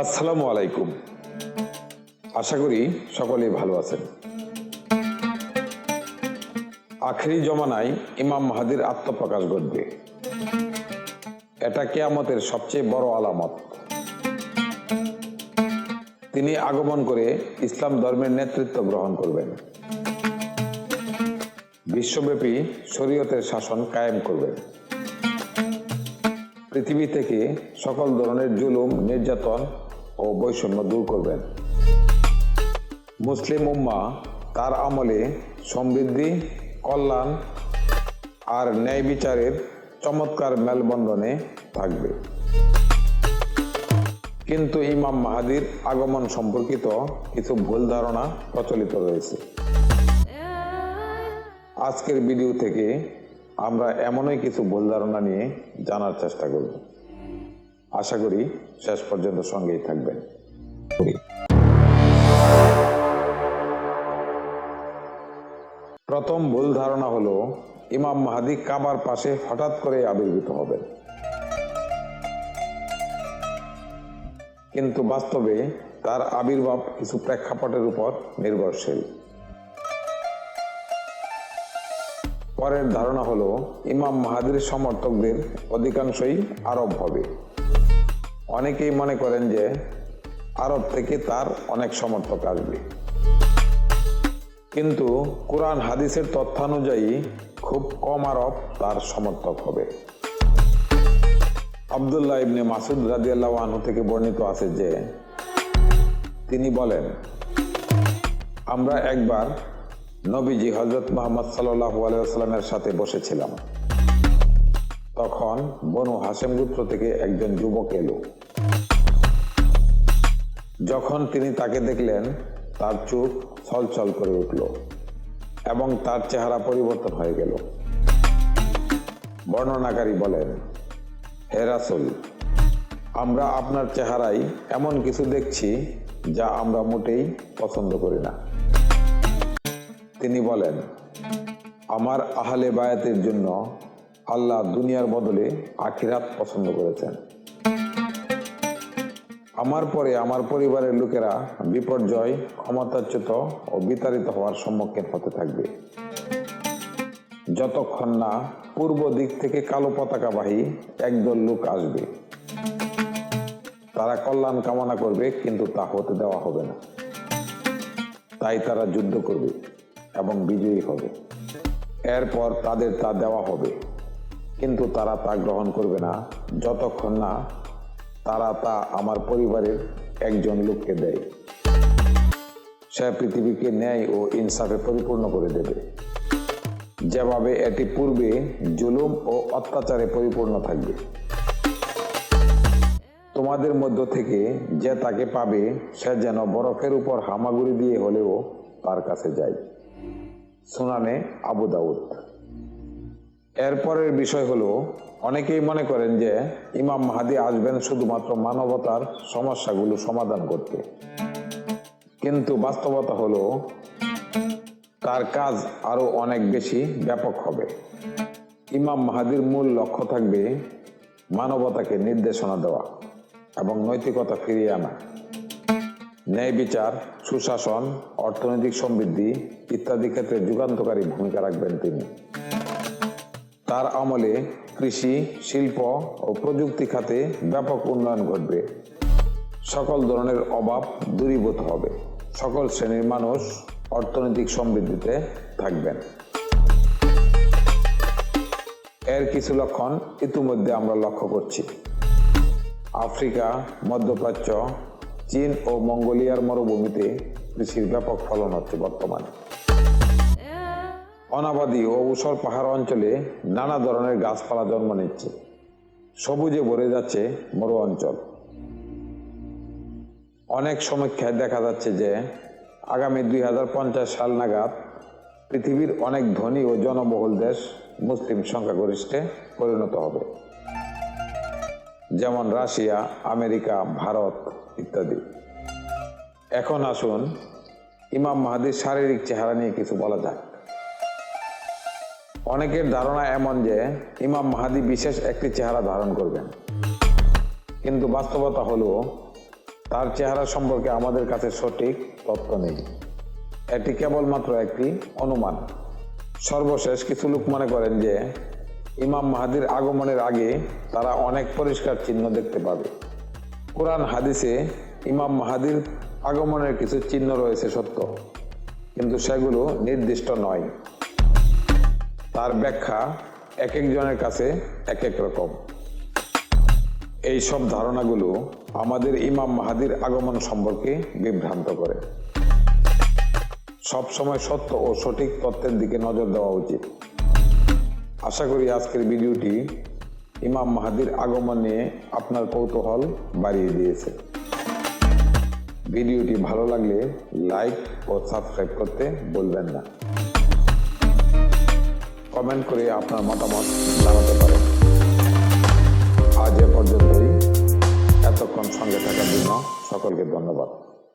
আসসালামু আলাইকুম। আশা করি সকলেই ভালো আছেন। আখেরি জমানায় ইমাম মাহাদির আত্মপ্রকাশ ঘটবে। এটা কেয়ামতের সবচেয়ে বড় আলামত। তিনি আগমন করে ইসলাম ধর্মের নেতৃত্ব গ্রহণ করবেন। বিশ্বব্যাপী শরীয়তের শাসন কায়েম করবেন। পৃথিবী থেকে সকল ধরনের জুলুম, নির্যাতন ও বৈষম্য দূর করবেন। মুসলিম উম্মা তার আমলে সমৃদ্ধি, কল্যাণ আর ন্যায় বিচারের চমৎকার মেলবন্ধনে থাকবে। কিন্তু ইমাম মাহাদির আগমন সম্পর্কিত কিছু ভুল ধারণা প্রচলিত রয়েছে। আজকের ভিডিও থেকে আমরা এমনই কিছু ভুল ধারণা নিয়ে জানার চেষ্টা করব। আশা করি শেষ পর্যন্ত সঙ্গেই থাকবেন। প্রথম ভুল ধারণা হলো, ইমাম মাহাদি কাবার পাশে হঠাৎ করে আবির্ভূত হবেন। কিন্তু বাস্তবে তার আবির্ভাব কিছু প্রেক্ষাপটের উপর নির্ভরশীল। পরের ধারণা হলো, ইমাম মাহাদির সমর্থকদের অধিকাংশই আরব হবে। অনেকেই মনে করেন যে, আরব থেকে তার অনেক সমর্থক আসবে। কিন্তু কোরআন হাদিসের তথ্যানুযায়ী খুব কম আরব তার সমর্থক হবে। আবদুল্লাহ ইবনে মাসুদ রাদিয়াল্লাহু আনহু থেকে বর্ণিত আছে যে, তিনি বলেন, আমরা একবার নবীজি হজরত মোহাম্মদ আলাইসাল্লামের সাথে বসেছিলাম। তখন বনু হাসেম গোত্র থেকে একজন যুবক এলো। যখন তিনি তাকে দেখলেন, তার চোখ ছলছল করে উঠল এবং তার চেহারা পরিবর্তন হয়ে গেল। বর্ণনাকারী বলেন, হে রাসূল, আমরা আপনার চেহারায় এমন কিছু দেখছি যা আমরা মোটেই পছন্দ করি না। তিনি বলেন, আমার আহলে বায়াতের জন্য আল্লাহ দুনিয়ার বদলে আখিরাত পছন্দ করেছেন। আমার পরে আমার পরিবারের লোকেরা বিপর্যয়, ক্ষমতাচ্যুত ও বিতাড়িত হওয়ার সম্মুখীন হতে থাকবে। যতক্ষণ না পূর্ব দিক থেকে কালো পতাকাবাহী একদল লোক আসবে। তারা কল্যাণ কামনা করবে, কিন্তু তা হতে দেওয়া হবে না। তাই তারা যুদ্ধ করবে। এবং বিজয়ী হবে। এরপর তাদের তা দেওয়া হবে। কিন্তু তারা তা গ্রহণ করবে না। যতক্ষণ না তারা তা আমার পরিবারের একজন লোককে দেয়। সে পৃথিবীকে ন্যায় ও ইনসাফে পরিপূর্ণ করে দেবে। যেভাবে এটি পূর্বে জুলুম ও অত্যাচারে পরিপূর্ণ থাকবে। তোমাদের মধ্য থেকে যে তাকে পাবে, সে যেন বরফের উপর হামাগুড়ি দিয়ে হলেও তার কাছে যায়। সুনানে আবু দাউদ। এরপরের বিষয় হলো, অনেকেই মনে করেন যে ইমাম মাহাদি আসবেন শুধুমাত্র মানবতার সমস্যাগুলো সমাধান করতে। কিন্তু বাস্তবতা হলো, তার কাজ আরও অনেক বেশি ব্যাপক হবে। ইমাম মাহাদির মূল লক্ষ্য থাকবে মানবতাকে নির্দেশনা দেওয়া এবং নৈতিকতা ফিরিয়ে আনা। ন্যায় বিচার সুশাসন, অর্থনৈতিক সমৃদ্ধি ইত্যাদি ক্ষেত্রে যুগান্তকারী ভূমিকা রাখবেন তিনি। তার আমলে কৃষি, শিল্প ও প্রযুক্তি খাতে ব্যাপক উন্নয়ন ঘটবে। সকল ধরনের অভাব দূরীভূত হবে। সকল শ্রেণির মানুষ অর্থনৈতিক সমৃদ্ধিতে থাকবেন। এর কিছু লক্ষণ ইতিমধ্যে আমরা লক্ষ্য করছি। আফ্রিকা, মধ্যপ্রাচ্য চীন ও মঙ্গোলিয়ার মরুভূমিতে কৃষির ব্যাপক ফলন হচ্ছে বর্তমানে। অনাবাদী ও ঊষর পাহাড় অঞ্চলে নানা ধরনের গাছপালা জন্ম নিচ্ছে। সবুজে ভরে যাচ্ছে মরু অঞ্চল। অনেক সমীক্ষায় দেখা যাচ্ছে যে আগামী দুই হাজার পঞ্চাশ সাল নাগাদ পৃথিবীর অনেক ধনী ও জনবহুল দেশ মুসলিম সংখ্যাগরিষ্ঠে পরিণত হবে। যেমন রাশিয়া, আমেরিকা, ভারত ইত্যাদি। এখন আসুন ইমাম মাহাদির শারীরিক চেহারা নিয়ে কিছু বলা যাক। অনেকের ধারণা এমন যে ইমাম মাহাদি বিশেষ একটি চেহারা ধারণ করবেন। কিন্তু বাস্তবতা হলো, তার চেহারা সম্পর্কে আমাদের কাছে সঠিক তথ্য নেই। এটি কেবলমাত্র একটি অনুমান। সর্বশেষ কিছু লোক মনে করেন যে, ইমাম মাহাদির আগমনের আগে তারা অনেক পরিষ্কার চিহ্ন দেখতে পাবে। কোরআন হাদিসে ইমাম মাহাদির আগমনের কিছু চিহ্ন রয়েছে সত্য, কিন্তু সেগুলো নির্দিষ্ট নয়। তার ব্যাখ্যা এক একজনের কাছে এক এক রকম। এই সব ধারণাগুলো আমাদের ইমাম মাহাদির আগমন সম্পর্কে বিভ্রান্ত করে। সব সময় সত্য ও সঠিক তথ্যের দিকে নজর দেওয়া উচিত। আশা করি আজকের ভিডিওটি ইমাম মাহাদির আগমন নিয়ে আপনার কৌতূহল বাড়িয়ে দিয়েছে। ভিডিওটি ভালো লাগলে লাইক ও সাবস্ক্রাইব করতে বলবেন না। কমেন্ট করে আপনার মতামত জানাতে পারেন। আজ এ পর্যন্তই। এতক্ষণ সঙ্গে থাকার জন্য সকলকে ধন্যবাদ।